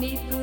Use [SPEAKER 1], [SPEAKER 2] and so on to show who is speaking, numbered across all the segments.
[SPEAKER 1] ni tu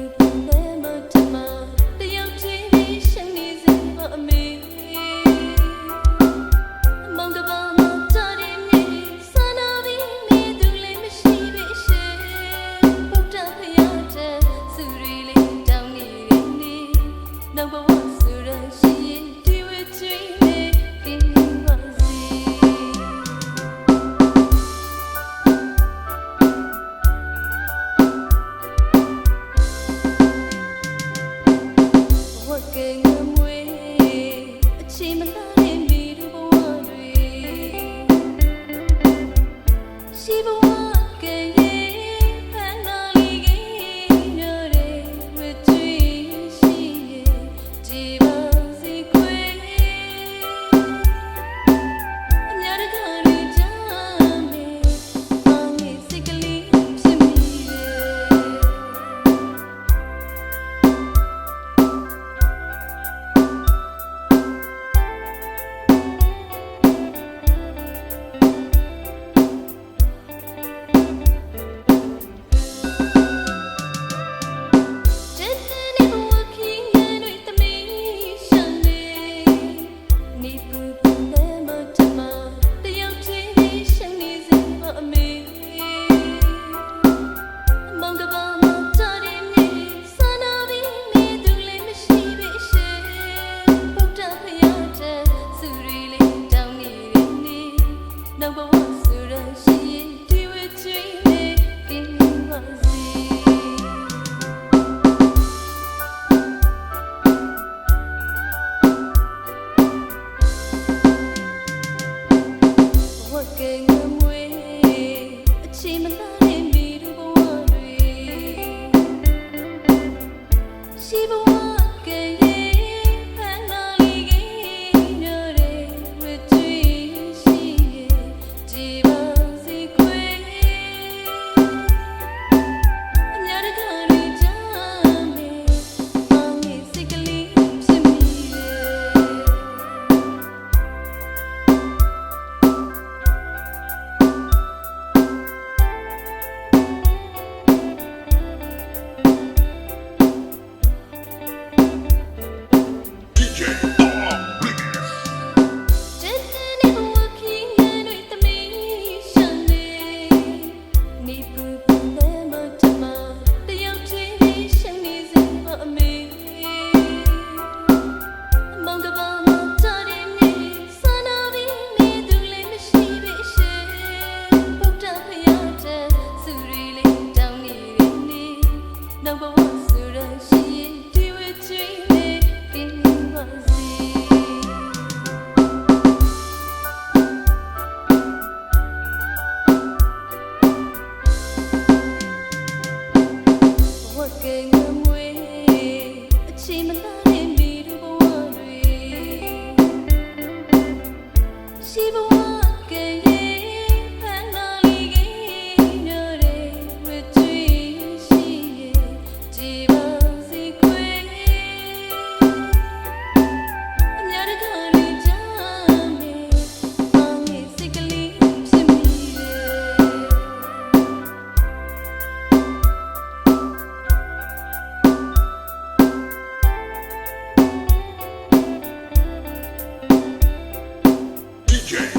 [SPEAKER 1] She belongs. 人吸引体味最美给你满足。working
[SPEAKER 2] Jane.